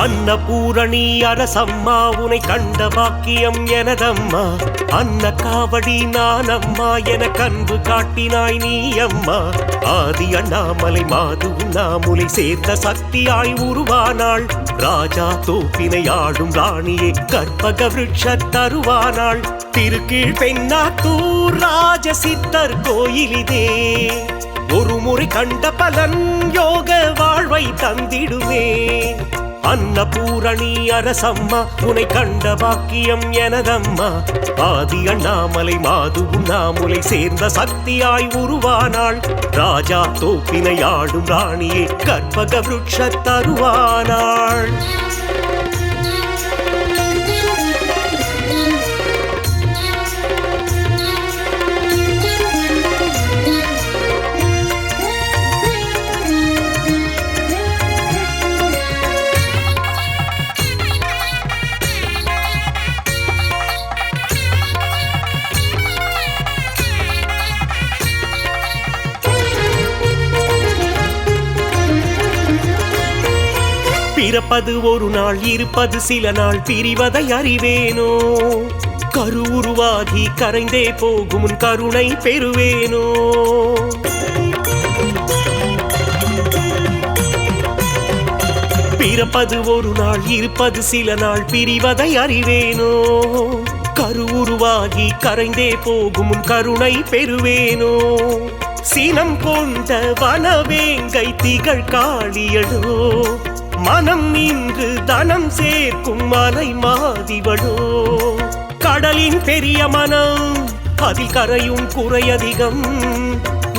அன்னபூரணி அரசம்மா உனை கண்ட பாக்கியம் எனதம்மா. அன்ன காவடி நான் அம்மா என கன்பு காட்டினாய் நீ அம்மா ஆதி அண்ணாமலை மாது உண்ணாமுலை சேர்ந்த சக்தியாய் உருவானாள். ராஜா தோப்பினை ஆடும் ராணியை கற்பக விருட்ச தருவானாள். திருக்கீழ் பெண்ணாத்தூர் ராஜ சித்தர் கோயிலிதே. ஒரு முறை கண்ட பலன் யோக வாழ்வை தந்திடுவேன் அன்னபூரணி அரசம்மா உனை கண்ட பாக்கியம் எனதம்மா. ஆதி அண்ணாமலை மாது உண்ணாமுலை சேர்ந்த சக்தியாய் உருவானாள். ராஜா தோப்பினை ஆடும் ராணியே கற்பக விருட்ச தருவானாள். பிறப்பது ஒரு நாள் இருப்பது சில நாள். பிரிவதை அறிவேனோ? கரு உருவாகி கரைந்தே போகும் உன் கருணை பெறுவேனோ? பிறப்பது ஒரு நாள் இருப்பது சில நாள். பிரிவதை அறிவேனோ? கரு உருவாகி கரைந்தே போகும் உன் கருணை பெறுவேனோ? சினம் கொண்ட வனவேங்கை திகழ் காளியடோ? மனம் நின்று தனம் சேர்க்கும் மலை மாதிவடோ கடலின் பெரிய மனம் அதில் கரையும் குறையதிகம்.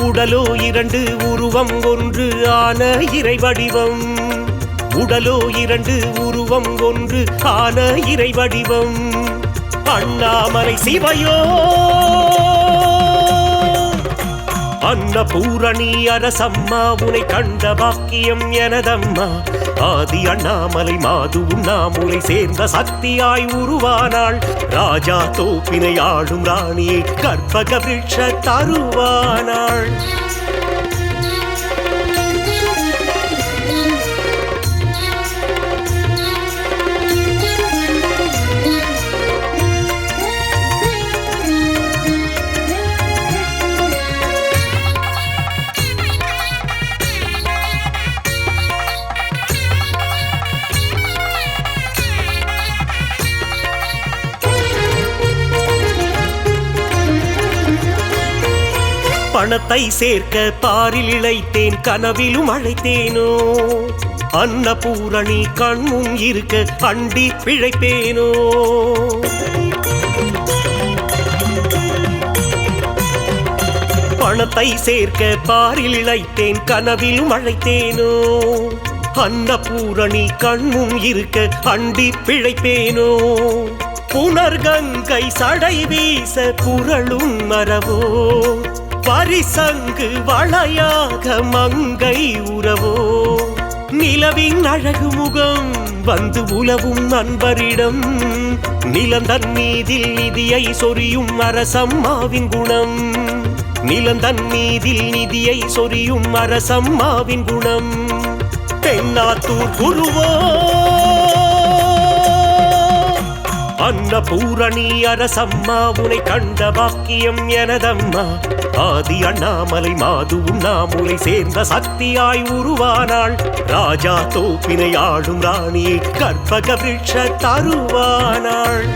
உடலோ இரண்டு உருவம் ஒன்று ஆன இறை வடிவம் உடலோ இரண்டு உருவம் ஒன்று ஆன இறை வடிவம் அண்ணாமலை சிவையோ! அன்னபூரணி அரசம்மா உனை கண்ட பாக்கியம் எனதம்மா. ஆதி அண்ணாமலை மாது உண்ணாமுலை சேர்ந்த சக்தியாய் உருவானாள். ராஜா தோப்பினை ஆளும் ராணியை கற்பக விருட்ச தருவானாள். பணத்தை சேர்க்க பாரில் இழைத்தேன் கனவிலும் அழைத்தேனோ? அன்னபூரணி கண்முன் இருக்க அண்டி பிழைப்பேனோ? பணத்தை சேர்க்க பாரில் இழைத்தேன் கனவிலும் அழைத்தேனோ? அன்னபூரணி கண்முன் இருக்க அண்டி பிழைப்பேனோ? புனர்கங்கை சடை வீச புரளும் மரவோ பரிசங்கு வளையாக மங்கை உறவோ? நிலவின் அழகு முகம் வந்து உலவும் நண்பரிடம். நிலந்தன் மீதில் நிதியை சொரியும் அரசம்மாவின் குணம். நிலந்தன் மீதில் நிதியை சொரியும் அரசம்மாவின் குணம். தென்னாத்தூர் குருவோ? அன்னபூரணி அரசம்மா உனை கண்ட பாக்கியம் எனதம்மா. ஆதி அண்ணாமலை மாது உண்ணாமுலை சேர்ந்த சக்தியாய் உருவானாள். ராஜா தோப்பினை ஆளும் ராணியை கற்பக விருட்ச தருவானாள்.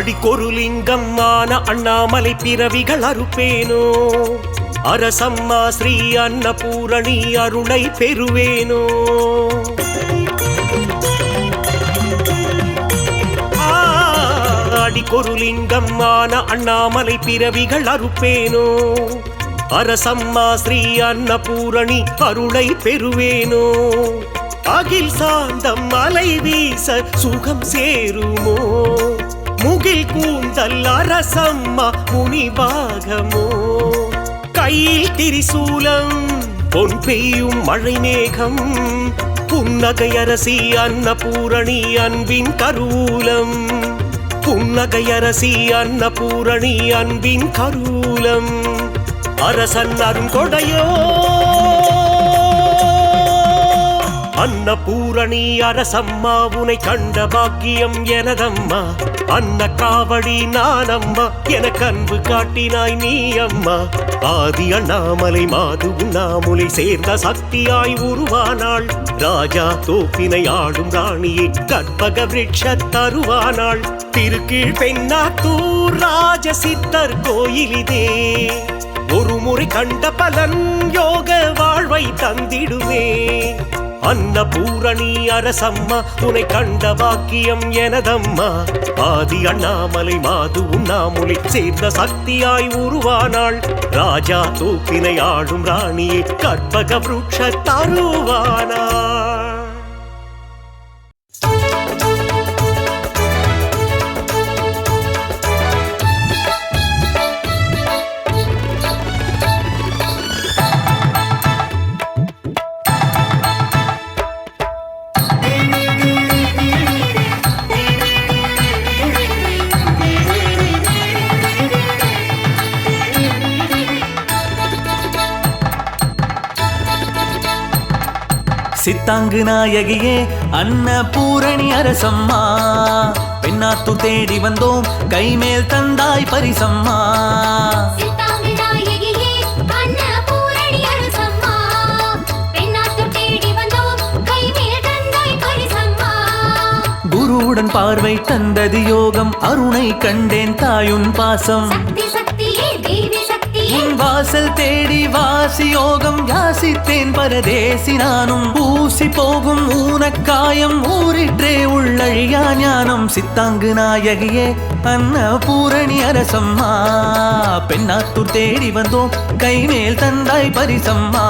அடிக்கொரு லிங்கம் ஆன அண்ணாமலை பிறவிகள் அறுப்பேனோ? அரசம்மா ஸ்ரீ அன்னபூரணி அருளை பெறுவேனோ? ஆ, அடிக்கொரு லிங்கம் ஆன அண்ணாமலை பிறவிகள் அறுப்பேனோ? அரசம்மா ஸ்ரீ அன்னபூரணி அருளை பெறுவேனோ? அகில் சாந்தம் அலை வீச சுகம் சேருமோ? முகில் கூந்தல் அரசம்மா முனிபாகமோ கையில் திரிசூலம் பொன் பெய்யும் மழை மேகம் புன்னகை அரசி அன்னபூரணி அன்பின் கரூலம் புன்னகை அரசி அன்னபூரணி அன்பின் கரூலம் அரசன் அருங்கொடையோ அன்னபூரணி அரசம்மா உனை கண்ட பாக்கியம் எனதம்மா அன்ன காவடி நான் அம்மா எனக்கு அன்பு காட்டினாய் நீ அம்மா ஆதி அண்ணாமலை மாது உண்ணாமுலை சேர்ந்த சக்தியாய் உருவானாள். ராஜா தோப்பினை ஆடும் ராணியை கற்பக விரட்ச தருவானாள். திருக்கீழ் பெண்ணாத்தூர் ராஜ சித்தர் கோயிலிதே. ஒரு முறை கண்ட பலன் யோக வாழ்வை தந்திடுமே. அன்னபூரணி அரசம்மா உனை கண்ட வாக்கியம் எனதம்மா. ஆதி அண்ணாமலை மாது உண்ணாமொழி சேர்ந்த சக்தியாய் உருவானாள். ராஜா தூப்பினை ஆடும் ராணியை கற்பக விருட்ச தருவானாள். சித்தாங்கு நாயகியே அன்னபூரணி அரசம்மா. பெண்ணாத்து தேடி வந்தோம் கைமேல் தந்தாய் பரிசம்மா. குருவுடன் பார்வை தந்தது யோகம் அருணை கண்டேன் தாயுன் பாசம். உன் வாசல் தேடி வாசி யோகம் யாசித்தேன். பரதேசி நானும் ஊசி போகும் ஊனக்காயம். ஊரிற்றே உள்ளழியா ஞானம். சித்தாங்கு நாயகியே அன்னபூரணி அரசம்மா. பெண்ணாத்தூர் தேடி வந்தோம் கைமேல் தந்தாய் பரிசம்மா.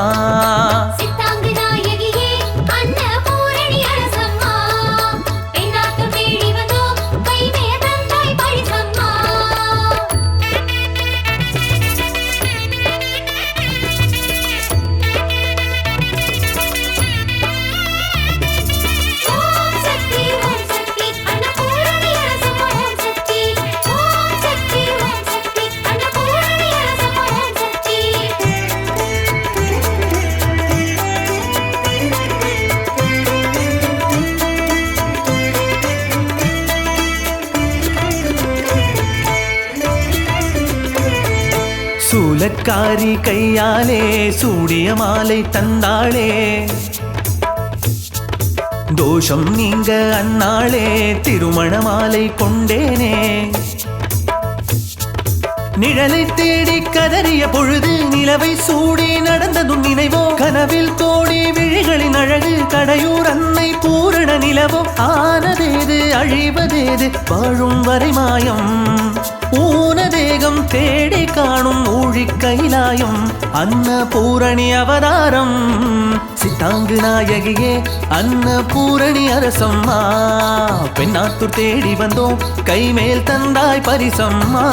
சூலக்காரி கையாலே சூடிய மாலை தந்தாளே. தோஷம் நீங்க அந்நாளே திருமண மாலை கொண்டேனே. நிழலை தேடி கதறிய பொழுது நிலவை சூடி நடந்ததும் நினைவோ? கனவில் கோடி விழிகளின் அழகு கடையூர் அன்னை பூரண நிலவோ? ஆனதேது அழிவதேது வாழும் வரை மாயம். ஊன தேகம் தேடி காணும் ஊழி கைலாயம் அன்ன பூரணி அவதாரம். சித்தாங்கு நாயகியே அன்ன பூரணி அரசம்மா. பெண்ணாத்து தேடி வந்தோம் கைமேல் தந்தாய் பரிசம்மா.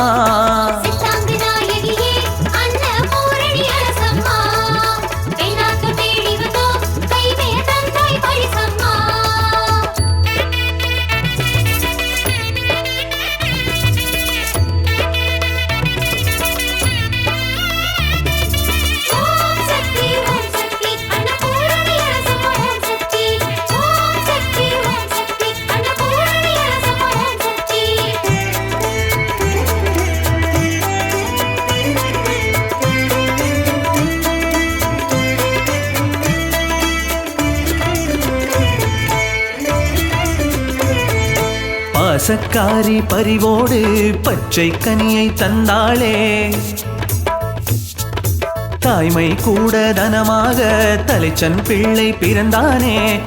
பாசக்காரி பறிவோடு பச்சை கனியை தந்தாளே. தாய்மை கூட தனமாக தலைச்சன் பிள்ளை பிறந்தானே.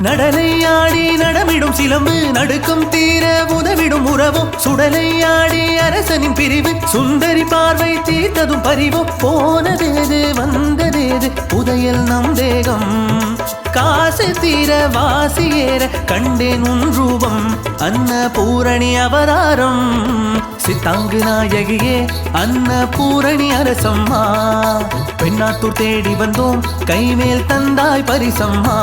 நடலையாடி நடமிடும் சிலம்பு நடுக்கும் தீர உதவிடும் உறவோ சுடலையாடி அரசனின் பிரிவு சுந்தரி பார்வை தீர்த்ததும் பரிவோ போனதேது வந்ததேது புதையல் நம் தேகம். காசு தீர வாசியேற கண்டேன் உன் ரூபம் அன்ன பூரணி அவதாரம். சித்தாங்கு நாயகியே அன்ன பூரணி அரசம்மா. பெண்ணாத்தூர் தேடி வந்தோம் கைமேல் தந்தாய் பரிசம்மா.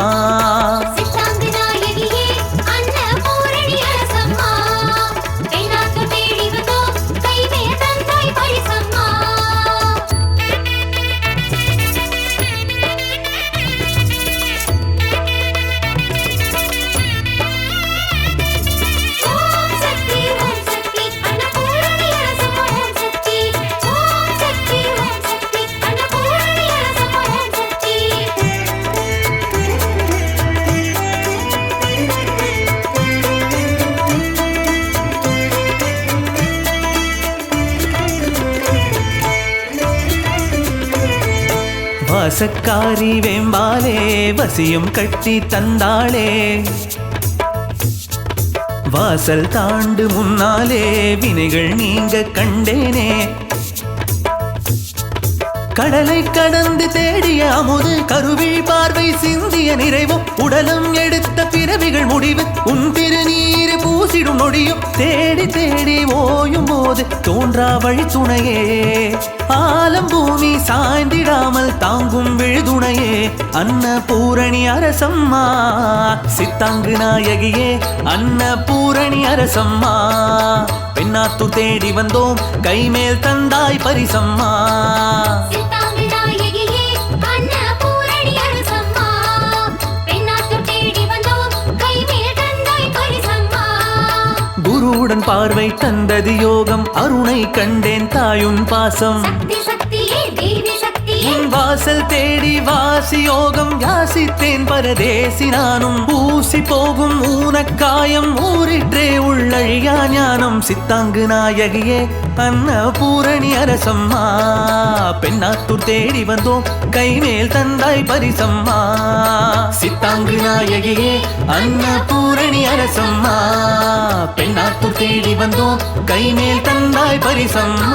வாசக்காரி வேம்பாலே வசியம் கட்டி தந்தாளே. வாசல் தாண்டு முன்னாலே வினைகள் நீங்க கண்டேனே. கடலை கடந்து தேடிய அமுது கருவில் பார்வை சிந்திய நிறைவும் உடலும் எடுத்த பிறவிகள் முடிவு உன் திருநீர் பூசிடும் நொடியும் தேடி தேடி ஓயும் போது தோன்றா வழி துணையே ஆலம் பூமி சாய்ந்திடாமல் தாங்கும் விழுதுணையே அன்ன பூரணி அரசம்மா. சித்தாங்கு நாயகியே அன்ன பூரணி அரசம்மா. பெண்ணாத்து தேடி வந்தோம் கைமேல் தந்தாய் பரிசம்மா. குருவுடன் பார்வை தந்தது யோகம். அருணை கண்டேன் தாயும் பாசம். உன் வாசல் தேடி வாசி யோகம் யாசித்தேன். பரதேசி நானும் ஊசி போகும் ஊனக்காயம் ஊரிற்றே உள்ளழியா ஞானம். சித்தாங்கு நாயகியே அன்ன பூரணி அரசம்மா. பெண்ணாத்தூர் தேடி வந்தோம் கைமேல் தந்தாய் பரிசம்மா. சித்தாங்கு நாயகியே அன்ன பூரணி அரசம்மா. பெண்ணாத்தூர் தேடி வந்தோம் கைமேல் தந்தாய் பரிசம்மா.